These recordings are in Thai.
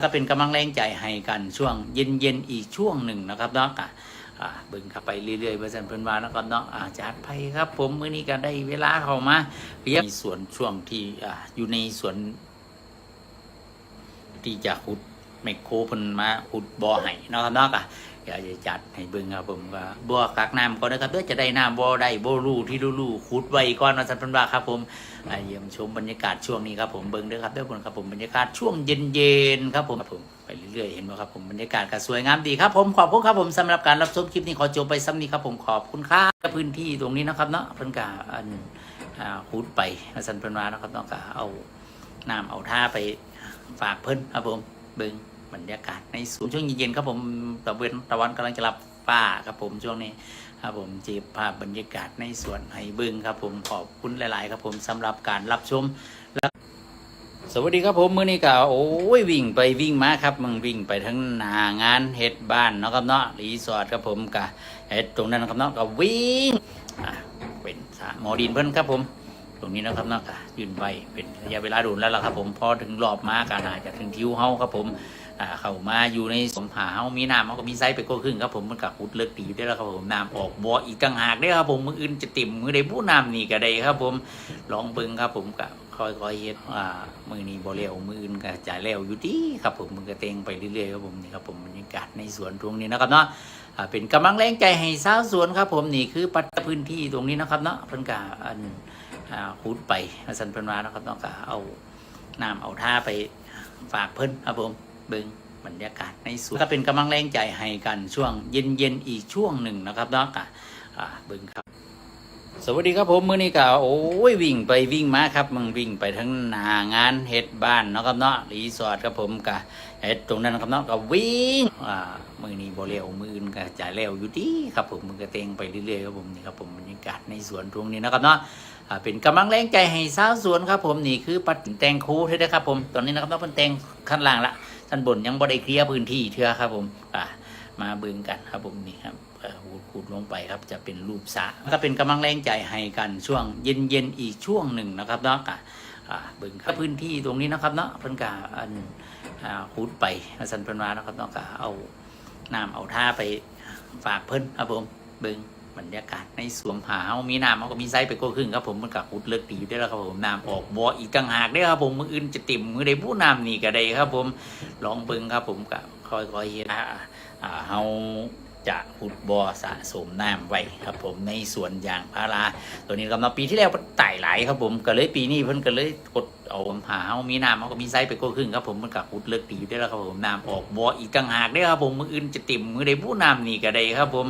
ก็เป็นกำลังแรงใจให้กันช่วงเย็นๆอีกช่วงหนึ่งนะครับเนาะอะอ่าเบิ่งเข้าไปเรื่อยๆเปร์เซ็นเพิ่นว่านะครับเนาะอาจัดไปครับ ผมมื้อนี้ก็ได้เวลาเข้ามาเรียกมีส่วนช่วงที่อ่าอยู่ในส่วน ที่จะขุดแมคโครเพิ่นมาขุดบ่อให้เนาะครับเนาะก็เดี๋ยวจะจัดให้เบิ่งครับผมว่าบ่อกักน้ำก่อนนะครับเพื่อจะได้น้ำบ่ได้บ่รูที่รู้ๆขุดไว้ก่อนว่าซั่นเพิ่นว่าครับผมอ่าเยี่ยมชมบรรยากาศช่วงนี้ครับผมเบิ่งด้อครับเด้อผมครับผมบรรยากาศช่วงเย็นๆครับผมครับผมไปเรื่อยๆเห็นบ่ครับผมบรรยากาศก็สวยงามดีครับผมขอบคุณครับผมสำหรับการรับชมคลิปนี้ขอจบไปซ้ำนี้ครับผมขอบคุณครับพื้นที่ตรงนี้นะครับเนาะเพิ่นก็อันขุดไปว่าซั่นเพิ่นว่านะครับเนาะก็เอาน้ำเอาท่าไปฝากเพิ่นครับผมเบิ่ง บรรยากาศในสวนช่วงเย็นๆครับผมตะเวนตะวันกำลังจะรับฟ้าครับผมช่วงนี้ครับผมจีบภาพบรรยากาศในสวนให้บิ่งครับผมขอบคุณหลาย ๆ ครับผมสำหรับการรับชมและสวัสดีครับผมมื้อนี้ก็โอ้ยวิ่งไปวิ่งมาครับมึงวิ่งไปทั้งหนางานเฮ็ดบ้านเนาะครับเนาะรีสอร์ทครับผมก็เฮ็ดตรงนั้นครับเนาะก็วิ่งเป็นสหมอดินเพิ่นครับผม ตรงนี้นะครับเนาะก็ยืนไปเป็นระยะเวลาโดนแล้วล่ะครับผมพอถึงรอบมาก็น่าจะถึงทิวเฮาครับผม อ่าเข้ามาอยู่ในสมผาเฮามีน้ำมันก็มีไซส์ไปก็ครึ่งครับผมมันก็ขุดเลิกตีได้แล้วครับผมน้ำออกบ่ออีกต่างหากได้ครับผมมืออื่นจะติ่มมือใดผู้น้ำนี่ก็ได้ครับ ผมลองเบิ่งครับผมก็ค่อยๆเฮ็ดอ่ามือนี้บ่เร็วมืออื่นก็จะเร็วอยู่ดีครับผมมันก็เต็งไปเรื่อยๆครับผมนี่ครับผมบรรยากาศในสวนตรงนี้นะครับเนาะอ่าเป็นกำลังแรงใจให้สาวสวนครับ ผมนี่คือปัตพื้นที่ตรงนี้นะครับเนาะเพิ่นก็อันอ่าขุดไปว่าสันเพิ่นว่านะครับเนาะก็เอาน้ำเอาท่าไปฝากเพิ่นครับผม เบิ่งบรรยากาศในสวนก็เป็นกำลังแรงใจให้กันช่วงเย็นๆอีกช่วงหนึ่งนะครับเนาะก็อ่าเบิ่งครับ สวัสดีครับผมมื้อนี้ก็โอ้ยวิ่งไปวิ่งมาครับมึงวิ่งไปทั้งหนางานเฮ็ดบ้านเนาะครับเนาะรีสอร์ทครับผมก็เฮ็ดตรงนั้นครับเนาะก็วิ่งอ่ามื้อนี้บ่เร็วมื้ออื่นก็จะเร็วอยู่ดีครับผมมันก็เต็งไปเรื่อยๆครับผมนี่ครับผมบรรยากาศในสวนตรงนี้นะครับเนาะอ่าเป็นกำลังแรงใจให้สาวสวนครับผมนี่คือปัดแตงคูเท่นะครับผมตอนนี้นะครับเนาะเพิ่นแต่งขั้นล่างละ ชั้นบนยังบ่ได้เคลียร์พื้นที่เทื่อครับ ผมอ่ามาเบิ่งกันครับผมนี่ครับขูดขูดลงไปครับจะเป็นรูปสะก็เป็นกำลังแรงใจให้กันช่วงเย็นๆอีกช่วงหนึ่งนะครับเนาะก็อ่าเบิ่งครับพื้นที่ตรงนี้นะครับเนาะเพิ่นก็อันขุดไปสันเพิ่นว่านะครับเนาะก็เอาน้ำเอาท่าไปฝากเพิ่นครับผมเบิ่ง บรรยากาศในสวนผาเขามีน้ำเขาก็มีไซส์ไปก็ครึ่งครับผมมันกับหุดเลิกตีได้แล้วครับผมน้ำออกบ่ออีกต่างหากได้ครับผมมืออื่นจะติ่มมือใดผู้น้ำนี่ก็ได้ครับ ผมลองเบิ่งครับผมกับค่อยๆเฮ็ดอ่าอ่าเฮา จะขุดบ่อสะสมน้ำไว้ครับผมในสวนยางพาราตัวนี้กำลังปีที่แล้วมันไต่ไหลครับผมก็เลยปีนี้เพิ่นก็เลยกดเอาหาเฮามีน้ำมันก็มีไซส์ไปก็ครึ่งครับผมมันก็ขุดเลิกตีได้แล้วครับผมน้ำออกบ่ออีกต่างหากได้ครับผมมืออื่นจะติ่มมือใดผู้น้ำนี่ก็ได้ครับผม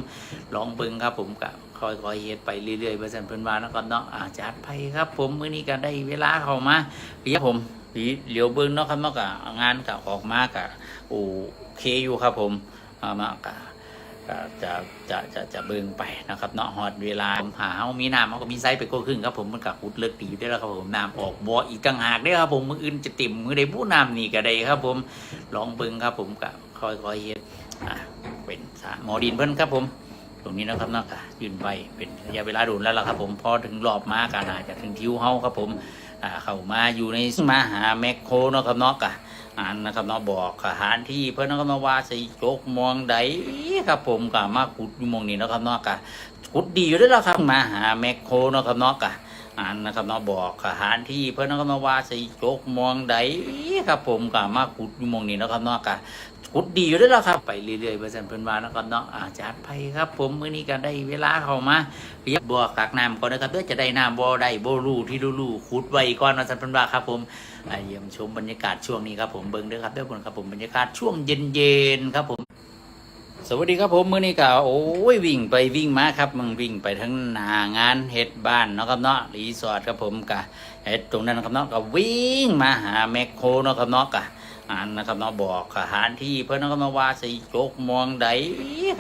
ลองเบิ่งครับผมก็ค่อยๆเฮ็ดไปเรื่อยๆเปอร์เซ็นต์เพิ่นว่าแล้วก็เนาะอาจัดไปครับ ผมมื้อนี้ก็ได้เวลาเข้ามาเรียกผมเหลียวเบิ่งเนาะครับเนาะก็งานก็ออกมาก็โอเคอยู่ครับผมเอามาก็ ก็จะจะจะจะเบิ่งไปนะครับเนาะฮอดเวลาผมหาเฮามีน้ำมันก็มีไซส์ไปก็ครึ่งครับผมมันก็ขุดเลิกตีได้แล้วครับผมน้ำออกบ่ออีกต่างหากได้ครับผมมืออื่นจะติ่มมือใดผู้น้ำนี่ก็ได้ครับ ผมลองเบิ่งครับ ผมก็ค่อยๆเฮ็ดอ่าเป็นสระหมอดินเพิ่นครับผม ตรงนี้นะครับเนาะก็ยืนไปเป็นระยะเวลาโดนแล้วล่ะครับ ผมพอถึงรอบมาก็น่าจะถึงทิวเฮาครับผมอ่าเข้ามาอยู่ในมาหาแมคโครเนาะครับเนาะก็ อ่านนะครับเนาะบอกสถานที่เพื่อนนะครับเนาว่าสิโจกมองใดครับ ผมก็มาขุดอยู่มองนี้นะครับเนาะกะขุดดีอยู่ด้วยแล้วครับมาหาแมคโครนะครับเนาะกะานนะครับเนาะบอกสถานที่เพื่อนนะครับเนาว่าสิโจกมองใดครับผมก็มาขุดอยู่มองนี้นะครับเนาะก็ขุดดีอยู่ด้วยละครับ ไปเรื่อยๆเปอร์เซ็นเพื่อนว่านะครับเนาะอาจัดไปครับ ผมมื้อนี้ก็ได้เวลาเข้ามาเรียบบ่อกักน้ำก่อนนะครับเพื่อจะได้น้ำบ่ได้บ่รูที่รู้ๆขุดไว้ก่อนว่าซั่นเพิ่นว่าครับ ผมเยี่ยมชมบรรยากาศช่วงนี้ครับผมเบิ้งเด้อครับเด้อคนครับผมบรรยากาศช่วงเย็นๆครับผม สวัสดีครับผมมื้อนี้ก็โอ้ยวิ่งไปวิ่งมาครับมึงวิ่งไปทั้งหนางานเฮ็ดบ้านเนาะครับเนาะรีสอร์ทครับผมก็เฮ็ดตรงนั้นครับเนาะก็วิ่งมาหาแมคโครเนาะครับเนาะก็อ่านนะครับเนาะบอกสถานที่เพื่อนนะครับเนาะว่าสิโจกมองใด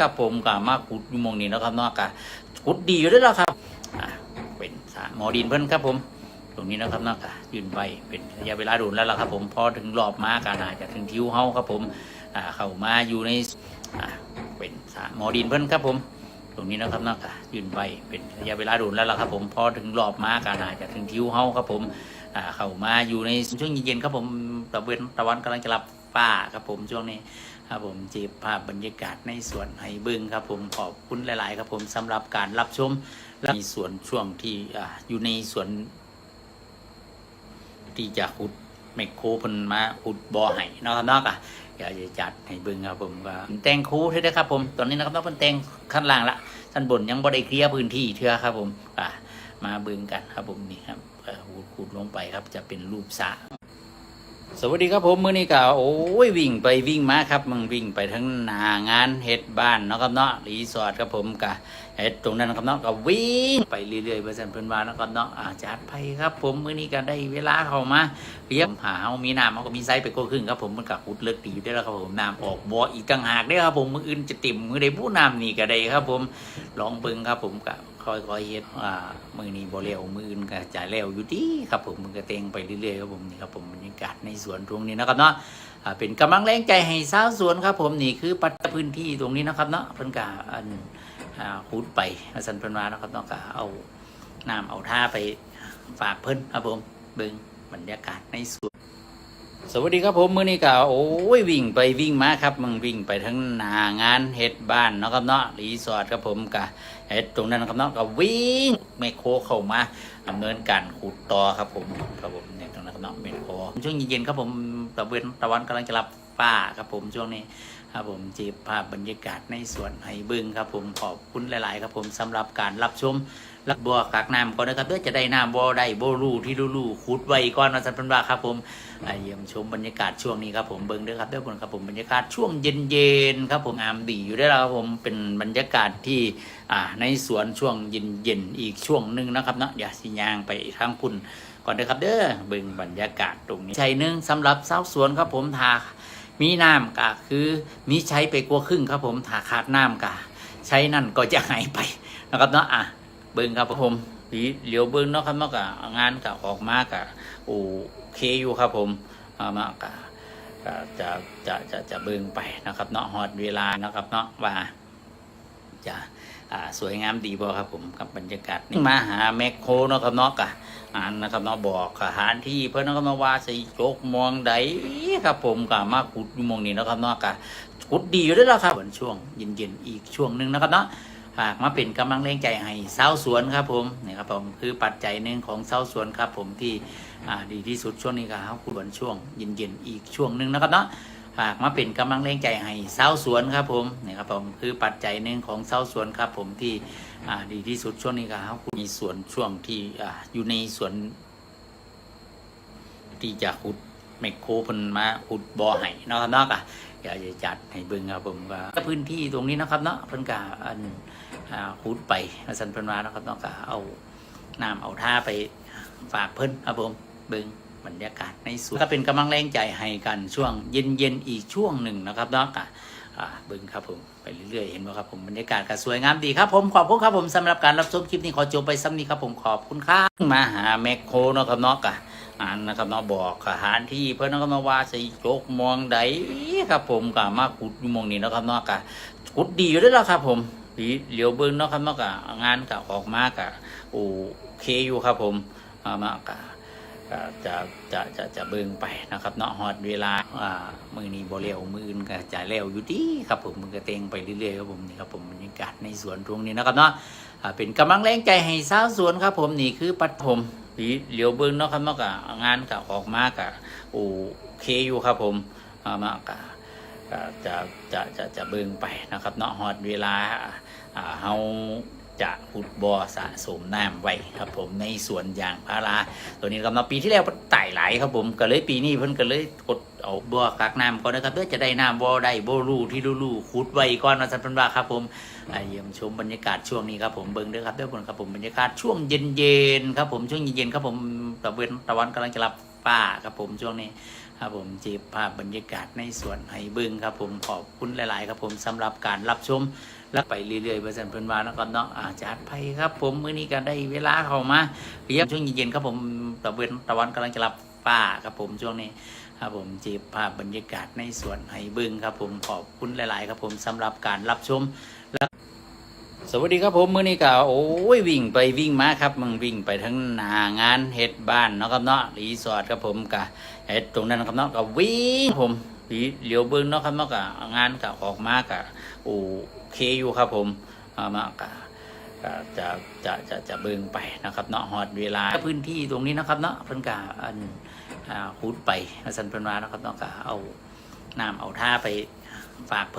ครับผมก็มาขุดอยู่มองนี้เนาะครับเนาะก็ขุดดีอยู่ด้วยและครับอ่าเป็นสระหมอดินเพิ่อนครับผม ตรงนี้นะครับเนาะก็ยืนไปเป็นระยะเวลาโดนแล้วล่ะครับ ผมพอถึงรอบมาก็น่าจะถึงทิวเฮาครับผมอ่าเข้ามาอยู่ในอ่า เป็นสหมอดินเพิ่นครับผม ตรงนี้นะครับเนาะก็ยืนไปเป็นระยะเวลาโดนแล้วล่ะครับ ผมพอถึงรอบมาก็น่าจะถึงทิวเฮาครับผมเข้ามาอยู่ในช่วงเย็นๆครับผมตะเวนตะวันกำลังจะรับป้าครับผมช่วงนี้ครับผมจีบภาพบรรยากาศในสวนไฮบึงครับผมขอบคุณหลาย ๆ ครับผมสำหรับการรับชมและมีสวนช่วงที่ออยู่ในสวนที่จะขุดแมคโครพิ่นมาขุดบ่อให้เนะครับนาะก็เดี๋ยวจะจัดให้เบิ่งครับผมก็แต่งคูเท่ได้อครับผมตอนนี้นะครับเนาะเพิ่นแต่งขั้นล่างละชั้นบนยังบ่ได้เคลียร์พื้นที่เทื่อครับผมอ่ามาเบิ่งกันครับผมนี่ครับขุดขุดลงไปครับจะเป็นรูปสระสวัสดีครับผมมื้อนี้ก็โอ้ยวิ่งไปวิ่งมาครับมึงวิ่งไปทั้งหนางานเฮ็ดบ้านเนาะครับเนาะรีสอร์ทครับผมก็ เฮ็ดตรงนั้นนะครับเนาะก็วิ่งไปเรื่อยๆเพื่อนเพื่อนว่านะครับเนาะอาจารย์ไพครับผมมื้อนี้ก็ได้เวลาเข้ามาเรียบหาเอามีน้ำมันก็มีไซส์ไปก็ครึ่งครับผมมันก็ขุดเลิกตีอยู่ได้แล้วครับผมน้ำออกบ่ออีกต่างหากได้ครับผมมื้ออื่นจะติ่มมื้อใดผู้น้ำนี่ก็ได้ครับผมลองเบิ่งครับผมก็ค่อยๆเฮ็ดอ่ามือนี้บ่เร็วมืออื่นก็จะเร็วอยู่ดีครับผมมันก็เต็งไปเรื่อยๆครับผมนี่ครับผมบรรยากาศในสวนตรงนี้นะครับเนาะอ่าเป็นกำลังแรงใจให้สาวสวนครับผมนี่คือปัตพื้นที่ตรงนี้นะครับเนาะเพิ่นกะอัน อ่าขุดไปอาสันเพิ่นว่านะครับเนาะกะเอาน้ำเอาท่าไปฝากเพิ่นครับผมเบิ่งบรรยากาศในสวนสวัสดีครับผมมื้อนี้ก็โอ้ยวิ่งไปวิ่งมาครับมึงวิ่งไปทั้งหนางานเฮ็ดบ้านเนาะครับเนาะรีสอร์ทครับผมกะเฮ็ดตรงนั้นครับเนาะก็วิ่งแมคโครเข้ามาดำเนินการขุดต่อครับผมครับผมเนี่ยตรงนั้นครับเนาะแมคโครช่วงเย็นๆครับผมตะเวนตะวันกำลังจะรับฟ้าครับผมช่วงนี้ ครับผมจีบภาพบรรยากาศในสวนไฮบึงครับผมขอบคุณหลาย ๆ ครับผมสำหรับการรับชมรักบัวกากน้ำก่อนนะครับเพื่อจะได้น้ำบ่ได้บ่รูที่รูๆขุดไว้ก่อนมาสันพันว่าครับผมอ่าเยี่ยมชมบรรยากาศช่วงนี้ครับผมเบิ้งด้วยครับด้วยคนครับผมบรรยากาศช่วงเย็นๆครับผมอามดีอยู่ได้แล้วครับผมเป็นบรรยากาศที่อ่าในสวนช่วงเย็นๆอีกช่วงหนึ่งนะครับเนาะอย่าสิยางไปทางคุณก่อนนะครับเด้อเบิ้งบรรยากาศตรงนี้ใจหนึงสำหรับสาวสวนครับผมทา มีน้ำก็คือมีใช้ไปกลัวาครึ่งครับผมถ้าขาดน้ำก็ใช้นั่นก็จะหายไปนะครับเนาะอะเบิ้งครับผมเหลียวเบิ้งเนาะครับเนาะก็งานก็ออกมาก็โอเคอยู่ครับผมเอามาก็ก็จะจะจะจะเบิ้งไปนะครับเนาะฮอดเวลานะครับเนาะว่าจะอ่าสวยงามดีบ่ครับผมกับบรรยากาศนี่มาหาแมคโครเนาะครับเนาะกะ อ่านนะครับเนาะบอกสถานที่เพื่อนนะครับเนาว่าสิโจกมองใดครับ ผมก็มาขุดอยู่มองนี้นะครับเนาะก็ขุดดีอยู่ด้วยแล้วครับวันช่วงเย็นๆอีกช่วงหนึ่งนะครับเนาะฝากมาเป็นกำลังแรงใจให้ชาวสวนครับผมนี่ครับผมคือปัจจัยหนึ่งของชาวสวนครับ ผมที่ดีที่สุดช่วงนี้ครับขุดวันช่วงเย็นๆอีกช่วงหนึ่งนะครับเนาะ ฝากมาเป็นกำลังแรงใจให้ชาวสวนครับผมนี่ครับผมคือปัจจัยหนึ่งของชาวสวนครับ ผมที่ดีที่สุดช่วงนี้ครับมีสวนช่วงที่อยู่ในสวนที่จะขุดแมคโครพิ่นมาขุดบ่อให้นะครับนาะก็เดี๋ยวจะจัดให้เบิ่งครับผมก็พื้นที่ตรงนี้นะครับเนาะเพิ่นก็อันขุดไปสันพิ่นวานะครับนาะก็เอาน้ำเอาท่าไปฝากเพิ่นครับผมเบิ่ง บรรยากาศในสวนก็เป็นกำลังแรงใจให้กันช่วงเย็นๆอีกช่วงหนึ่งนะครับเนาะก็อ่าเบึงครับผมไปเรื่อยๆเห็นไหมครับผมบรรยากาศก็สวยงามดีครับผมขอบคุณครับผมสำหรับการรับชมคลิปนี้ขอจบไปซ้ำนี้ครับผมขอบคุณครับมาหาแมคโครนะครับเนาะกะอ่านนะครับเนาะบอกสถานที่เพื่อนนะครับมาว่าสิโจกมองใดครับผมก็มาขุดยู่หมองนี้นะครับเนาะกะขุดดีอยู่ด้วยแล้วครับผมเหลียวเบิ้งเนาะครับเนาะกะงานก็ออกมากะโอเคอยู่ครับผมมากะ จะจะจะจะเบิ่งไปนะครับเนาะฮอดเวลาอ่ามือนี้บ่เร็วมืออื่นก็จะเร็วอยู่ดีครับผมมันก็เต็งไปเรื่อยๆครับผมนี่ครับผมบรรยากาศในสวนตรงนี้นะครับเนาะอ่าเป็นกำลังแรงใจให้สาวสวนครับผมนี่คือปัดผมเหลียวเบิ่งเนาะครับเนาะก็งานก็ออกมาก็โอเคอยู่ครับผมเมาก็ก็จะจะจะจะเบิ่งไปนะครับเนาะฮอดเวลาอ่าเฮา จะขุดบ่อสะสมน้ำไว้ครับผมในสวนยางพาราตัวนี้ครับเนาะปีที่แล้วมันไต่หลายครับผมก็เลยปีนี้เพิ่นก็เลยกดเอาบัวกักน้ำก่อนนะครับเพื่อจะได้น้ำบ่ได้บ่รูที่รูๆขุดไว้ก่อนนะสันพิ่นว่าครับผมเยี่ยมชมบรรยากาศช่วงนี้ครับผมเบิ่งเด้อครับเด้อคนครับผมบรรยากาศช่วงเย็นๆครับผมช่วงเย็นๆครับผมตะเวนตะวันกำลังจะรับฟ้าครับผมช่วงนี้ครับผมจีบภาพบรรยากาศในสวนไฮบึงครับผมขอบคุณหลาย ๆ ครับผมสำหรับการรับชม แล้วไปเรื่อยๆเพื่อนเพื่อนว่าแล้วก็เนาะอาจารย์ไพครับ ผมมื้อนี้ก็ได้เวลาเข้ามาเรียบช่วงเย็นๆครับผมตะเวนตะวันกำลังจะรับฟ้าครับผมช่วงนี้ครับผมจีบภาพบรรยากาศในสวนไฮบึงครับผมขอบคุณหลาย ๆ ครับผมสำหรับการรับชมและสวัสดีครับผมมื้อนี้ก็โอ้ยวิ่งไปวิ่งมาครับมึงวิ่งไปทั้งหนางานเฮ็ดบ้านเนาะครับเนาะรีสอร์ทครับผมก็เฮ็ดตรงนั้นครับเนาะก็วิ่งผม เหลียวเบิ้งเนาะครับเนาะก็งานกะออกมากะโอเคอยู่ครับผมมากะจะจะจะจะเบิ้งไปนะครับเนาะหอดเวลาพื้นที่ตรงนี้นะครับเนาะเพิ่นกะอันอ่าขุดไปสันเพิ่นว่านะครับเนาะก็เอาน้ำเอาท่าไปฝากเพิ่น